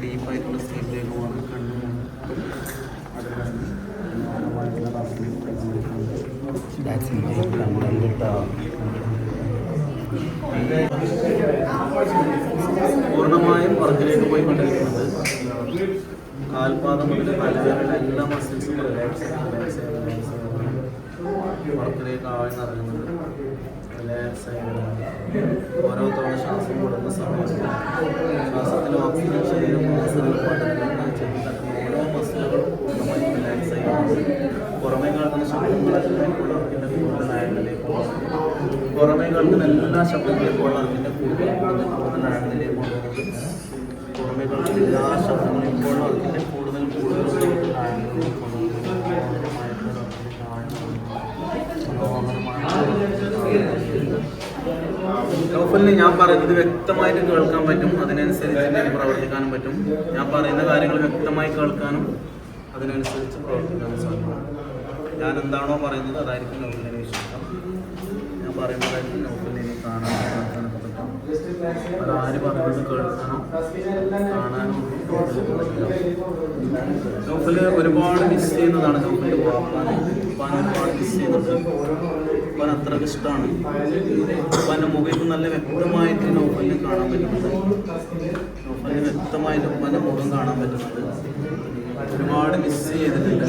ഡീപ്പായിട്ടുള്ള സ്ലീപ്പിലേക്കുമാണ് കണ്ണു പൂർണമായും കഴിഞ്ഞ് പോയി കൊണ്ടിരിക്കുന്നത് കാൽപാദം മുതൽ പലതരം എല്ലാ മസിൽസും റിലാക്സ് വർക്കിലേക്ക് ആഴ്ന്നിറങ്ങുന്നത് റിലാക്സ് ആയി ഓരോ തവണ ശ്വാസം കൊടുക്കുന്ന സമയത്ത് ശ്വാസത്തിൽ ഓക്സിജൻ ശരീരം പടരുന്ന ചെറുതാക്കുന്ന ഓരോ മസിലുകളും പൂർണമായും റിലാക്സ് ആയി പുറമേ കാണുന്ന ശബ്ദങ്ങളെല്ലാം ഉള്ളവർക്കിന്റെ കൂടുതൽ ആഴങ്ങളിലേക്ക് പോകും പുറമേ കേൾക്കുന്ന എല്ലാ ശബ്ദങ്ങളിലേക്കും അതിന്റെ കൂടുതൽ കൂടുതൽ കൂടുതൽ ആഴങ്ങളിലേക്ക് പോകുന്നത് പുറമേ കാണുന്ന എല്ലാ ശബ്ദങ്ങളിലേക്കും ഉള്ളവർക്കിന്റെ നൗഫലിന് ഞാൻ പറയുന്നത് വ്യക്തമായിട്ട് കേൾക്കാൻ പറ്റും. അതിനനുസരിച്ച് എനിക്ക് പ്രവർത്തിക്കാനും പറ്റും. ഞാൻ പറയുന്ന കാര്യങ്ങൾ വ്യക്തമായി കേൾക്കാനും അതിനനുസരിച്ച് പ്രവർത്തിക്കാനും സാധിക്കും. ഞാൻ എന്താണോ പറയുന്നത് അതായിരിക്കും നോക്കുന്നതിന് വിശ്വാസം. ഞാൻ പറയുന്നതായിരിക്കും നോക്കുന്നതിന് കാണാൻ കേൾക്കാനൊക്കെ പറയുന്നത് കേൾക്കാനോ കാണാനോ ഒരുപാട് മിസ് ചെയ്യുന്നതാണ്. നൗഫലിന്റെ പോകാൻ ഒരുപാട് മിസ് ചെയ്യുന്നുണ്ട്. ഉപ്പാൻ അത്രയ്ക്ക് ഇഷ്ടമാണ്. ഉപ്പാന്റെ മുഖം നല്ല വ്യക്തമായിട്ട് നൗഫലിനെ കാണാൻ പറ്റുന്നുണ്ട്. നൗഫലിന് വ്യക്തമായിട്ട് ഉപ്പാന്റെ മുഖം കാണാൻ പറ്റുന്നത് ഒരുപാട് മിസ് ചെയ്തിട്ടുണ്ട്.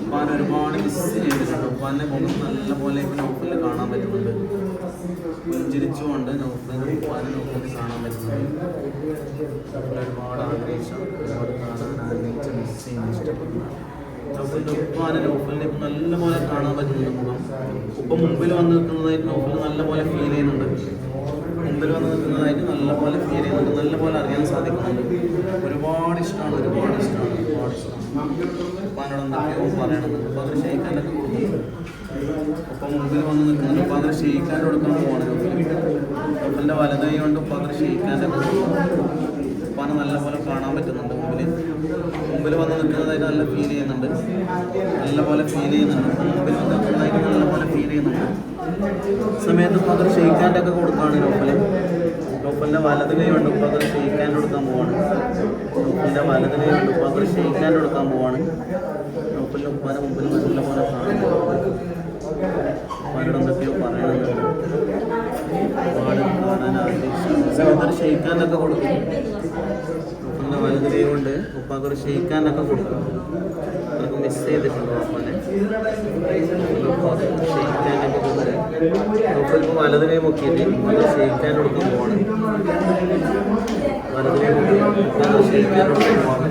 ഉപ്പാൻ ഒരുപാട് മിസ് ചെയ്തിട്ടുണ്ട്. ഉപ്പാന്റെ മുഖം നല്ലപോലെ ഇപ്പം നൗഫലിൽ കാണാൻ പറ്റുന്നുണ്ട്. പുഞ്ചിരിച്ചുകൊണ്ട് നൗഫലിന് ഉപ്പാനെ നൗഫലിൽ കാണാൻ പറ്റുന്നുണ്ട്. ഒരുപാട് ആഗ്രഹിച്ച ഒരുപാട് കാണാൻ ആഗ്രഹിച്ച മിസ് ചെയ്യാൻ ഇഷ്ടപ്പെടുന്നു. നൗഫലിന്റെ ഉപ്പാനെ നൗഫലിനെ ഇപ്പം നല്ലപോലെ കാണാൻ പറ്റുന്നുണ്ട് മുഖം. ഉപ്പ മുമ്പിൽ വന്ന് നിൽക്കുന്നതായിട്ട് നൗഫൽ നല്ലപോലെ ഫീൽ ചെയ്യുന്നുണ്ട്. മുമ്പിൽ വന്ന് നിൽക്കുന്നതായിട്ട് നല്ലപോലെ ഫീൽ ചെയ്യുന്നുണ്ട്. നല്ലപോലെ അറിയാൻ സാധിക്കുന്നുണ്ട്. ഒരുപാട് ഇഷ്ടമാണ് ഒരുപാട് ഇഷ്ടമാണ് ഒരുപാട് ഇഷ്ടമാണ്. ഉപ്പാനോട് എന്തൊക്കെയോ പറയണമെന്ന് അപ്പോൾ അത് ഷെയ്ക്കാനൊക്കെ കൊടുക്കുന്നു. മുമ്പിൽ വന്ന് നിൽക്കുന്നുണ്ട്. അപ്പോൾ അത് ഷെയ്ക്കാൻ കൊടുക്കാൻ പോവാണ് കപ്പലിന്റെ വലതൈ കൊണ്ട് അത് ഷെയ്ക്കാന്റെ ഉപ്പാനെ നല്ലപോലെ കാണാൻ പറ്റുന്നുണ്ട് മുമ്പിൽ മുമ്പിൽ വന്ന് നിൽക്കുന്നതായിട്ട് നല്ല ഫീൽ ചെയ്യുന്നുണ്ട്. നല്ലപോലെ ഫീൽ ചെയ്യുന്നുണ്ട്. മുമ്പിൽ വന്ന് നിൽക്കുന്നതായിട്ട് നല്ലപോലെ ഫീൽ ചെയ്യുന്നുണ്ട്. സമയത്ത് അതൊരു ഷെയ്ക്കാന്റെ ഒക്കെ കൊടുക്കുകയാണ് ലോപ്പൽ. ലോപ്പലിന്റെ വലത് കൈ ഉണ്ട് അതൊരു ഷെയ്ക്കാന്റെ കൊടുക്കാൻ പോവാണ്. ലോപ്പലിന്റെ വലത് കൈ ഉണ്ട് അതൊരു ഷെയ്ക്കാന്റെ കൊടുക്കാൻ പോവാണ്. ലോപ്പലിന്റെ ഉപ്പാനെ മുമ്പിൽ നല്ലപോലെ കാണുന്നുണ്ട് ഉപ്പാനോട് എന്തൊക്കെയോ പറയണമെന്നുണ്ട് ഒരുപാട് കാണാൻ ആഗ്രഹിച്ചു ഷെയ്ക്കാനൊക്കെ കൊടുക്കും. ഉപ്പന്റെ വലുത് കൈ കൊണ്ട് ഉപ്പാക്കൊരു ഷെയ്ക്കാനൊക്കെ കൊടുക്കും. അവർക്ക് മിസ് ചെയ്തിട്ടുണ്ട് ഉപ്പാനെ. ഷെയ്ക്കാനൊക്കെ കൊടുത്ത് ഉപ്പ ഇപ്പോൾ വലത് കൈ മുക്കിയിട്ട് അത് ഷെയ്ക്കാൻ കൊടുക്കാൻ പോകണം വലത് മുക്കി ഉപ്പാനെ ഷെയ്ക്കാൻ കൊടുക്കാൻ പോവാണ്.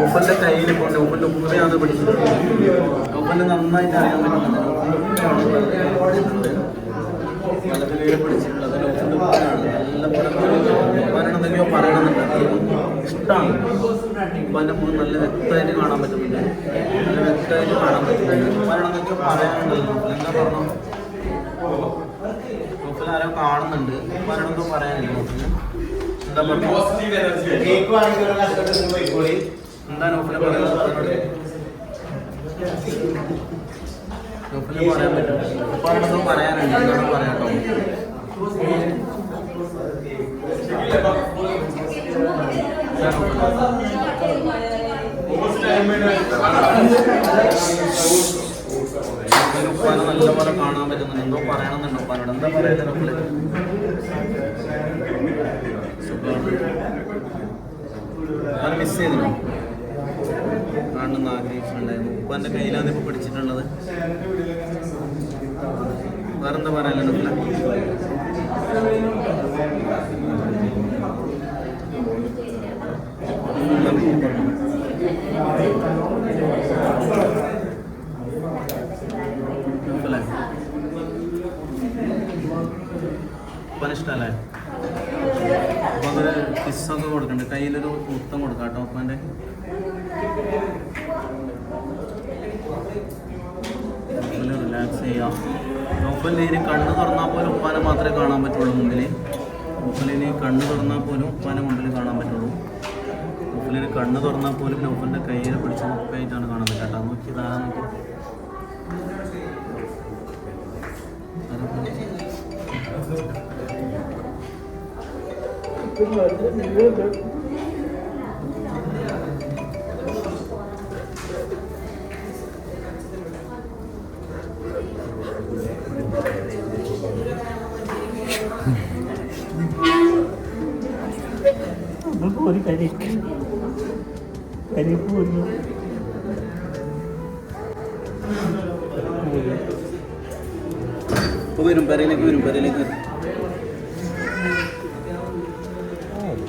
ഉപ്പന്റെ കയ്യിൽ കൊണ്ട് ഉപ്പന്റെ ഉപ്പയാണ് പഠിച്ചത് ഉപ്പന്റെ നന്നായിട്ട് അറിയാൻ ഉപ്പനാണ്. നല്ല ഉപ്പാനാണ് എന്തെങ്കിലും പറയണമെന്നുണ്ട് ഇഷ്ടമാണ് നല്ല വ്യക്തമായിട്ട് കാണാൻ പറ്റുന്നുണ്ട്. നല്ല വ്യക്തമായിട്ട് കാണാൻ പറ്റുന്നുണ്ട്. ഉപ്പാനാണ് എന്തെങ്കിലും പറയാനുണ്ടല്ലോ എന്താ പറഞ്ഞു ആരോ കാണുന്നുണ്ട്. എന്തോ പറയാനില്ല. എന്താ പറഞ്ഞു എന്താണ് ഉപ്പനെ പറയുന്നത്? ഉപ്പനെ പറയാൻ പറ്റും പറയാനുണ്ട്. എന്താണ് പറയാട്ടോ. ഉപ്പാനെ നല്ലപോലെ കാണാൻ പറ്റുന്നുണ്ട്. എന്തോ പറയണമെന്നുണ്ടോ ഉപ്പാനോട്. എന്താ പറയുന്നത് ഉപ്പാനെ മിസ് ചെയ്തിരുന്നു കാണണമെന്ന് ആഗ്രഹിച്ചിട്ടുണ്ടായിരുന്നു. ഉപ്പാന്റെ കയ്യിലാണ് ഇപ്പൊ പിടിച്ചിട്ടുള്ളത്. വേറെന്താ പറയാനുണ്ട് ഉപ്പല ഉപ്പല ഉപ്പാന് ഇഷ്ടമല്ലേ അപ്പൊ അങ്ങനെ കിസ്സൊക്കെ കൊടുക്കണ്ട്. കയ്യിലൊരു മുത്തം കൊടുക്കാം കേട്ടോ ഉപ്പാന്റെ? റിലാക്സ് ചെയ്യാം കണ്ണു തുറന്നാൽ പോലും ഉപ്പാനെ മാത്രമേ കാണാൻ പറ്റുള്ളൂ മുമ്പിൽ ഉപ്പലിന് കണ്ണ് തുറന്നാൽ പോലും ഉപ്പാനെ മുമ്പിൽ കാണാൻ പറ്റുള്ളൂ. ഉപ്പലിന് കണ്ണ് തുറന്നാൽ പോലും നൗഫലിന്റെ കയ്യിൽ പിടിച്ച് ഉപ്പായിട്ടാണ് കാണാൻ പറ്റുക കേട്ടോ. നോക്കി താരം നോക്കി. നമുക്ക് ഒരു പോലും ഇപ്പൊ വരും പെരയിലേക്ക് വരും പെരയിലേക്ക്. വരും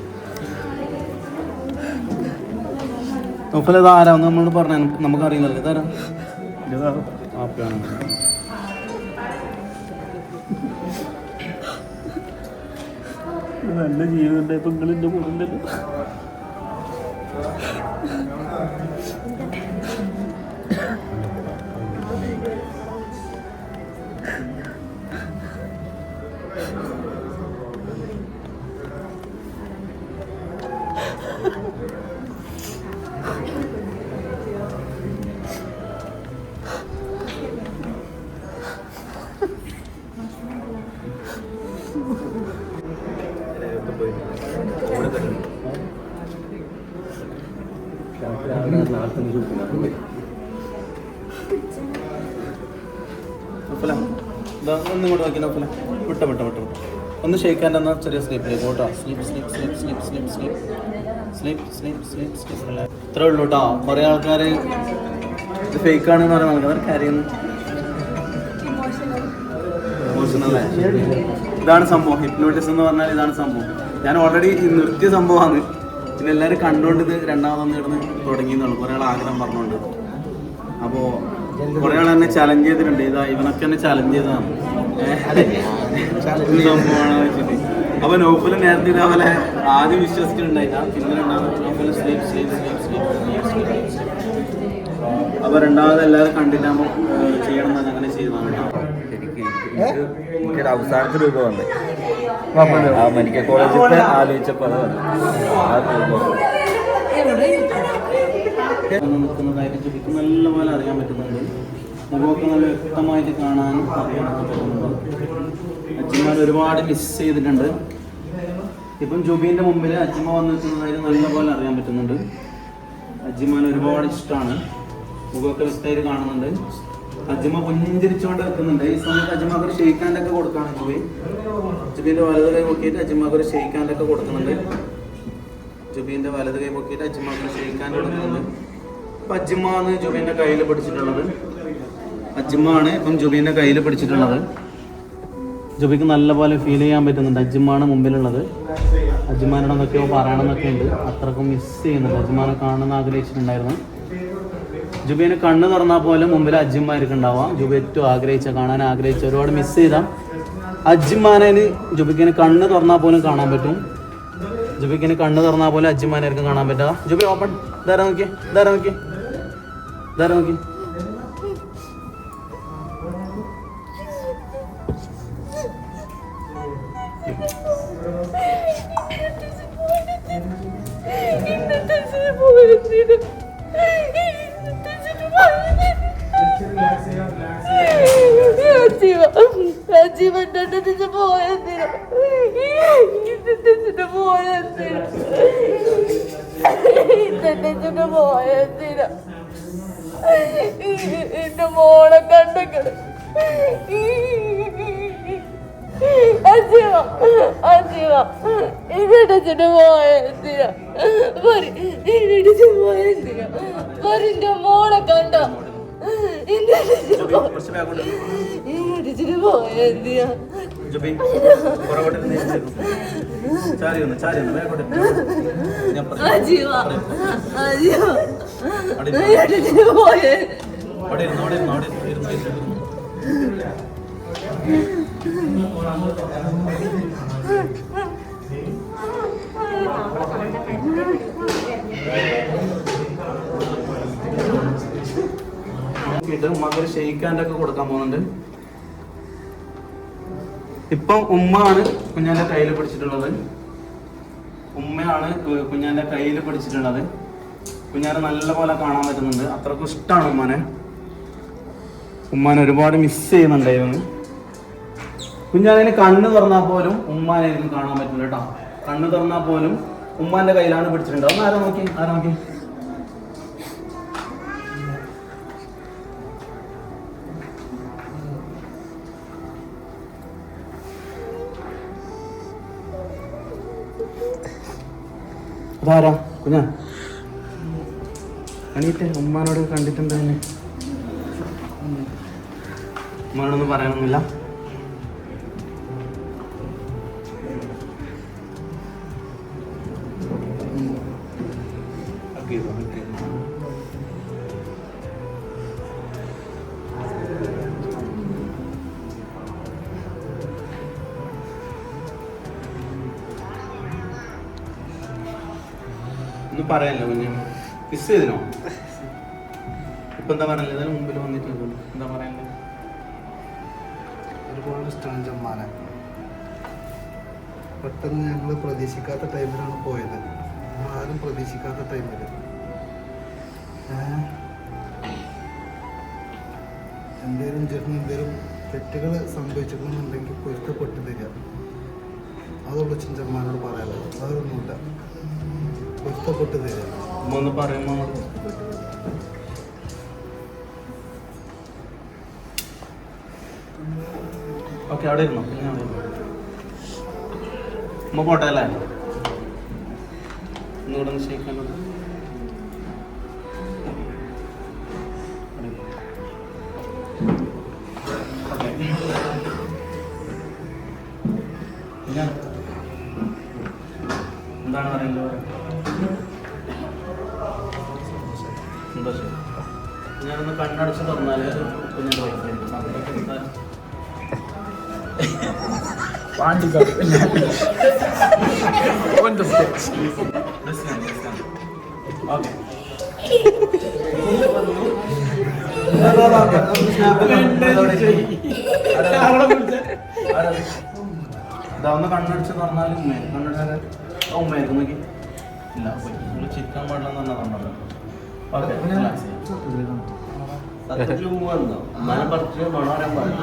നോഫൽ ഇത് ആരാന്ന് നമ്മളോട് പറഞ്ഞ നമുക്കറിയില്ലല്ലോ. ഇതാരാ ആപ്പിയാണ്. നല്ല ജീവിതം ഇപ്പൊ നിങ്ങൾ എന്റെ കൂടെ ഉണ്ടല്ലോ നൗഫല ഇതാ ഒന്ന് ഇങ്ങോട്ട് നോക്കി നൗഫല വിട്ട വിട്ട വിട്ട വിട്ട. ഒന്ന് ഷെയ്ക്കാൻ എന്നാൽ ചെറിയ സ്ലീപ്പിലേക്ക് കേട്ടോ. Sleep sleep sleep sleep sleep sleep sleep sleep sleep sleep ഇത്രേ ഉള്ളൂ കേട്ടോ. കുറേ ആൾക്കാർ ഇത് ഫേക്ക് ആണെന്ന് പറയുന്ന ആൾക്കാർ കരയുന്നു? ഇതാണ് സംഭവം. ഹിപ്നോട്ടിസം എന്ന് പറഞ്ഞാൽ ഇതാണ് സംഭവം. ഞാൻ ഓൾറെഡി നിർത്തിയ സംഭവമാണ്. പിന്നെ എല്ലാവരും കണ്ടുകൊണ്ട് ഇത് രണ്ടാമതൊന്ന് കിടന്ന് തുടങ്ങിയെന്നുള്ളൂ. കുറേ ആൾ ആഗ്രഹം പറഞ്ഞുകൊണ്ട് അപ്പോ കുറേ ആൾ എന്നെ ചലഞ്ച് ചെയ്തിട്ടുണ്ട്. ഇതാ ഇവനൊക്കെ എന്നെ ചലഞ്ച് ചെയ്തതാണ്. സംഭവമാണ് വെച്ചിട്ട്. അപ്പൊ നോഫിൽ നേരത്തെ ഇതേപോലെ ആദ്യം വിശ്വസിച്ചിട്ടുണ്ടായില്ല. പിന്നെ രണ്ടാമത് നോഫിൽ sleep sleep sleep sleep sleep അപ്പൊ രണ്ടാമത് എല്ലാവരും കണ്ടിട്ടാകുമ്പോൾ ചെയ്യണം എന്നാൽ അങ്ങനെ ചെയ്തതാണ് കേട്ടോ. അവസാനത്തെ രൂപമുണ്ട് ആ മെഡിക്കൽ കോളേജിൽ ആലോചിച്ചപ്പോൾ അത് വന്നു. ആ രൂപം നിൽക്കുന്നതായിട്ട് ചുരുക്കി നല്ലപോലെ അറിയാൻ പറ്റുന്നുണ്ട്. മുഖമൊക്കെ നല്ല വ്യക്തമായിട്ട് കാണാനും അറിയാനൊക്കെ പറ്റുന്നുണ്ട് അച്ഛന്മാർ ഒരുപാട് മിസ് ചെയ്തിട്ടുണ്ട്. ഇപ്പം ജുബീന്റെ മുമ്പിൽ അജ്മ വന്ന് നല്ല പോലെ അറിയാൻ പറ്റുന്നുണ്ട്. അജ്മാൻ ഒരുപാട് ഇഷ്ടമാണ്. മുഖമൊക്കെ വ്യക്തമായിട്ട് കാണുന്നുണ്ട്. അജ്മ പുഞ്ചിരിച്ചുകൊണ്ട് നിൽക്കുന്നുണ്ട്. ഈ സമയത്ത് അജ്മ ഒരു ഷെയ്ക്കാന്റെ ഒക്കെ കൊടുക്കുകയാണ് ജുബി ജുബീന്റെ വലത് കൈ പൊക്കിയിട്ട് അജ്മാക്ക് ഒരു ഷെയ്ക്കാന്റെ ഒക്കെ കൊടുക്കുന്നുണ്ട്. ജുബീന്റെ വലത് കൈ പൊക്കിയിട്ട് അജ്മാക്ക് ഷെയ്ക്കാൻ കൊടുക്കുന്നുണ്ട്. അപ്പൊ അജ്മാണ് ജുബീന്റെ കയ്യിൽ പിടിച്ചിട്ടുള്ളത്. അജ്മാണ് ഇപ്പം ജുബീന്റെ കയ്യിൽ പിടിച്ചിട്ടുള്ളത്. ജുബിക്ക് നല്ലപോലെ ഫീൽ ചെയ്യാൻ പറ്റുന്നുണ്ട്. അജ്മാണ് മുമ്പിലുള്ളത്. അജ്മാനോട് പറയണമെന്നൊക്കെ ഉണ്ട് അത്രക്കും മിസ് ചെയ്യുന്നുണ്ട്. അജ്മാനെ കാണണമെന്ന് ആഗ്രഹിച്ചിട്ടുണ്ടായിരുന്നു. ജുബീനെ കണ്ണു തുറന്നാൽ പോലും മുമ്പിൽ അജ്മാർക്ക് ഉണ്ടാവാം ജുബി ഏറ്റവും ആഗ്രഹിച്ച കാണാൻ ആഗ്രഹിച്ച ഒരുപാട് മിസ് ചെയ്ത. അജ്മാനെ ജുബിക്കിന് കണ്ണ് തുറന്നാൽ പോലും കാണാൻ പറ്റും. ജുബിക്കിന് കണ്ണ് തുറന്നാൽ പോലും അജ്ജിമാനായിരിക്കും കാണാൻ പറ്റുക ജുബി ഓപ്പൺ ഇതാരാ നോക്കി ഇതാരാ നോക്കി ഇതാരാ നോക്കി ജീവനോട് നിന്റെ പോയെന്തിനാ നിന്റെ പോയെന്തിനാ നിന്റെ പോയെന്തിനാ നിന്റെ മോളെ കണ്ടെങ്കിൽ പോയെന്തിനാ പോയെന്തിനാ പറ മോളെ കണ്ടോ? ഇങ്ങോട്ടിച്ചിട്ട് പോയ. എന്തിയാ പോയേ അവിടെ ഉമ്മക്കൊരു ഉമ്മക്ക് ഷെയ്ക്കാന്റെ ഒക്കെ കൊടുക്കാൻ പോകുന്നുണ്ട്. ഇപ്പം ഉമ്മയാണ് കുഞ്ഞാന്റെ കയ്യിൽ പിടിച്ചിട്ടുള്ളത്. ഉമ്മയാണ് കുഞ്ഞാന്റെ കയ്യിൽ പിടിച്ചിട്ടുള്ളത്. കുഞ്ഞാനെ നല്ലപോലെ കാണാൻ പറ്റുന്നുണ്ട്. അത്രക്കും ഇഷ്ടമാണ് ഉമ്മാനെ. ഉമ്മാനെ ഒരുപാട് മിസ് ചെയ്യുന്നുണ്ടായിരുന്നു. കുഞ്ഞാനെ കണ്ണ് തുറന്നാൽ പോലും ഉമ്മാനെ കാണാൻ പറ്റുന്നുണ്ട് കേട്ടോ. കണ്ണ് തുറന്നാൽ പോലും ഉമ്മാന്റെ കയ്യിലാണ് പിടിച്ചിട്ടുണ്ട് ഒന്ന് ആരാ നോക്കി? ആരാ നോക്കി? അതാരാ കുഞ്ഞാ? അണീറ്റ് ഉമ്മാനോട് കണ്ടിട്ടുണ്ട് തന്നെ ഉമ്മാനോടൊന്നും പറയാനൊന്നുമില്ല. ഓക്കെ ഒന്നും പറയാനില്ല കുഞ്ഞ്. മിസ് ചെയ്തിനോ? ഇപ്പൊ എന്താ പറയല്ലേ ഇതിന് മുമ്പിൽ വന്നിട്ടുണ്ടല്ലോ എന്താ പറയല്ലേ ഒരുപാട് ഇഷ്ടമാണ് ജമ്മാനെ പെട്ടെന്ന് ഞങ്ങൾ പ്രതീക്ഷിക്കാത്ത ടൈമിലാണ് പോയത്. ആരും പ്രതീക്ഷിക്കാത്ത ടൈമിൽ എന്തേലും ചേട്ടന് എന്തേലും തെറ്റുകൾ സംഭവിച്ചിട്ടുണ്ടെങ്കിൽ പൊരുത്തപ്പെട്ട് തരിക അതുള്ളൂ ചിഞ്ചന്മാരോട് പറയാനുള്ളത് അതൊന്നുമില്ല പൊരുത്തപ്പെട്ട് തരിക ഉമ്മ ഒന്ന് പറയുമ്പോ ഓക്കെ അവിടെ ഇരുന്നോ. പിന്നെ അവിടെ. ഉമ്മ പോട്ടെ അല്ലേ? ഒന്നുകൂടെ ഒന്ന് എന്താണ് പറയുന്നത്? ഞാനൊന്ന് കണ്ണടച്ച് തുറന്നാൽ ഒന്ന് കണ്ണടിച്ച് തുറന്നാലും ഉമ്മ. കണ്ണടിച്ചാൽ ഉമ്മയായിരിക്കും നോക്കി. ഇല്ല നിങ്ങൾ ചിരിക്കാൻ ഓക്കെ. റിലാക്സ് ചെയ്യാം സത്യത്തിൽ മണോരം പറഞ്ഞു